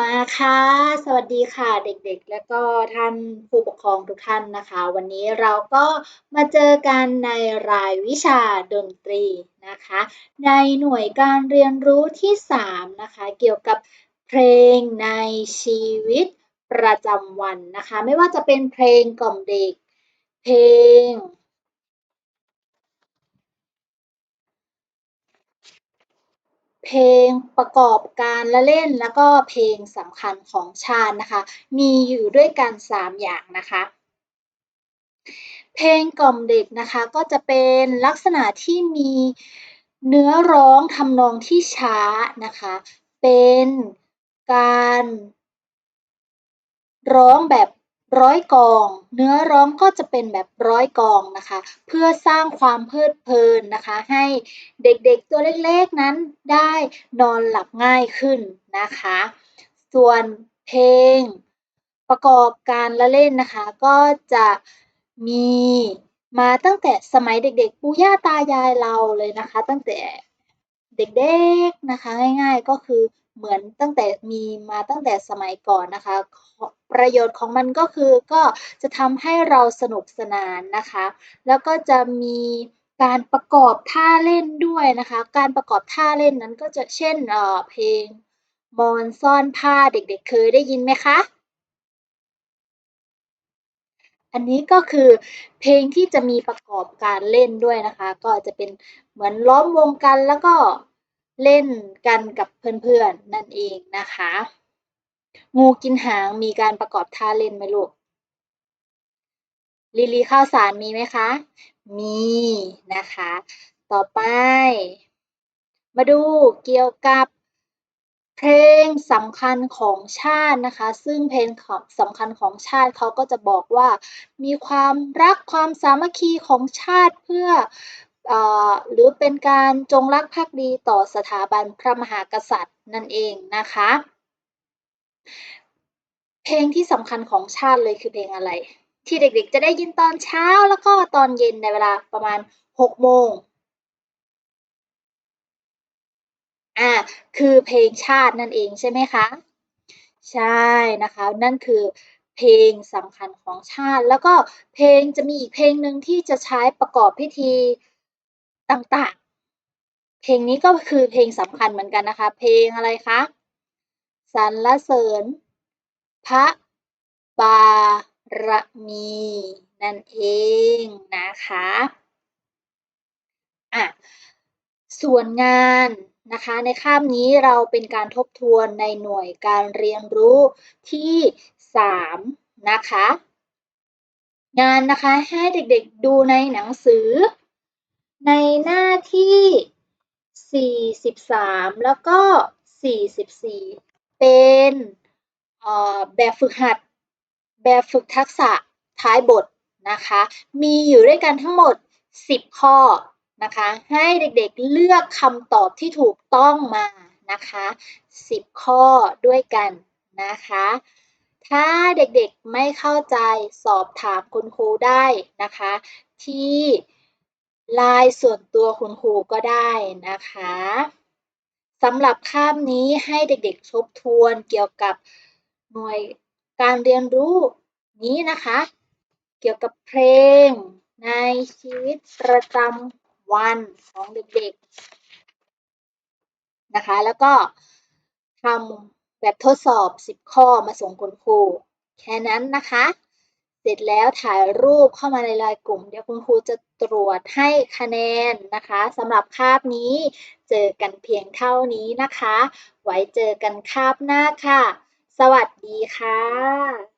มาค่ะ สวัสดีค่ะเด็กๆ และก็ท่านผู้ปกครองทุกท่านนะคะ วันนี้เราก็มาเจอกันในรายวิชาดนตรีนะคะ ในหน่วยการเรียนรู้ที่ 3 นะคะ เกี่ยวกับเพลงในชีวิตประจำวันนะคะ ไม่ว่าจะเป็นเพลงกล่อมเด็ก เพลง เพลงประกอบการละเล่นแล้วก็เพลงสำคัญของชาตินะคะ มีอยู่ด้วยกัน 3 อย่างนะคะ เพลงกล่อมเด็กนะคะก็จะเป็นลักษณะที่มีเนื้อร้องทำนองที่ช้านะคะ เป็นการร้องแบบ ร้อยกอง เนื้อร้องก็จะเป็นแบบร้อยกองนะคะ เพื่อสร้างความเพลิดเพลินนะคะ ให้เด็กๆตัวเล็กๆนั้นได้นอนหลับง่ายขึ้นนะคะ ส่วนเพลงประกอบการละเล่นนะคะ ก็จะมีมาตั้งแต่สมัยเด็ก ๆ ปู่ย่าตายายเราเลยนะคะ ตั้งแต่เด็กๆนะคะ ง่าย ๆก็คือ เหมือนตั้งแต่มีมาตั้งแต่สมัยก่อนนะคะ ประโยชน์ของมันก็คือก็จะทำให้เราสนุกสนานนะคะ แล้วก็จะมีการประกอบท่าเล่นด้วยนะคะ การประกอบท่าเล่นนั้นก็จะเช่นเเพลงมอนซ่อนผ้าเด็กๆเคยได้ยินไหมคะ อันนี้ก็คือเพลงที่จะมีประกอบการเล่นด้วยนะคะ ก็จะเป็นเหมือนล้อมวงกันแล้วก็ เล่นกันกับเพื่อนๆนั่นเองนะคะ งูกินหางมีการประกอบท่าเล่นไหมลูกลิลีข้าวสารมีไหมคะ มีนะคะ ต่อไป มาดูเกี่ยวกับเพลงสำคัญของชาตินะคะ ซึ่งเพลงสำคัญของชาติเขาก็จะบอกว่า มีความรักความสามัคคีของชาติเพื่ออ หรือเป็นการจงรักภักดีต่อสถาบันพระมหากษัตริย์นั่นเองนะคะ เพลงที่สำคัญของชาติเลยคือเพลงอะไร ที่เด็กๆจะได้ยินตอนเช้าแล้วก็ตอนเย็นในเวลาประมาณ6โมงอ่าคือเพลงชาตินั่นเองใช่ไหมคะใช่นะคะ นั่นคือเพลงสำคัญของชาติ แล้วก็เพลงจะมีอีกเพลงหนึ่งที่จะใช้ประกอบพิธี ต่าง ๆ เพลงนี้ก็คือเพลงสำคัญเหมือนกันนะคะ เพลงอะไรคะสรรเสริญ พระบารมี นั่นเองนะคะอะส่วนงานนะคะในคาบนี้เราเป็นการทบทวนในหน่วยการเรียนรู้ที่ 3 นะคะ งานนะคะให้เด็กๆดูในหนังสือ ในหน้าที่43แล้วก็44เป็นแบบฝึกหัด แบบฝึกทักษะท้ายบทนะคะ มีอยู่ด้วยกันทั้งหมด 10 ข้อนะคะ ให้เด็กๆเลือกคำตอบที่ถูกต้องมานะคะ 10 ข้อด้วยกันนะคะ ถ้าเด็กๆไม่เข้าใจสอบถามคุณครูได้นะคะ ที่ ไลน์ส่วนตัวคุณครูก็ได้นะคะสำหรับคาบนี้ให้เด็กๆทบทวนเกี่ยวกับหน่วยการเรียนรู้นี้นะคะ เกี่ยวกับเพลงในชีวิตประจำวันของเด็กๆนะคะ แล้วก็ทำแบบทดสอบ 10 ข้อมาส่งคุณครู แค่นั้นนะคะ เสร็จแล้วถ่ายรูปเข้ามาในไลน์กลุ่ม เดี๋ยวคุณครูจะตรวจให้คะแนนนะคะสำหรับคาบนี้เจอกันเพียงเท่านี้นะคะ ไว้เจอกันคาบหน้าค่ะ สวัสดีค่ะ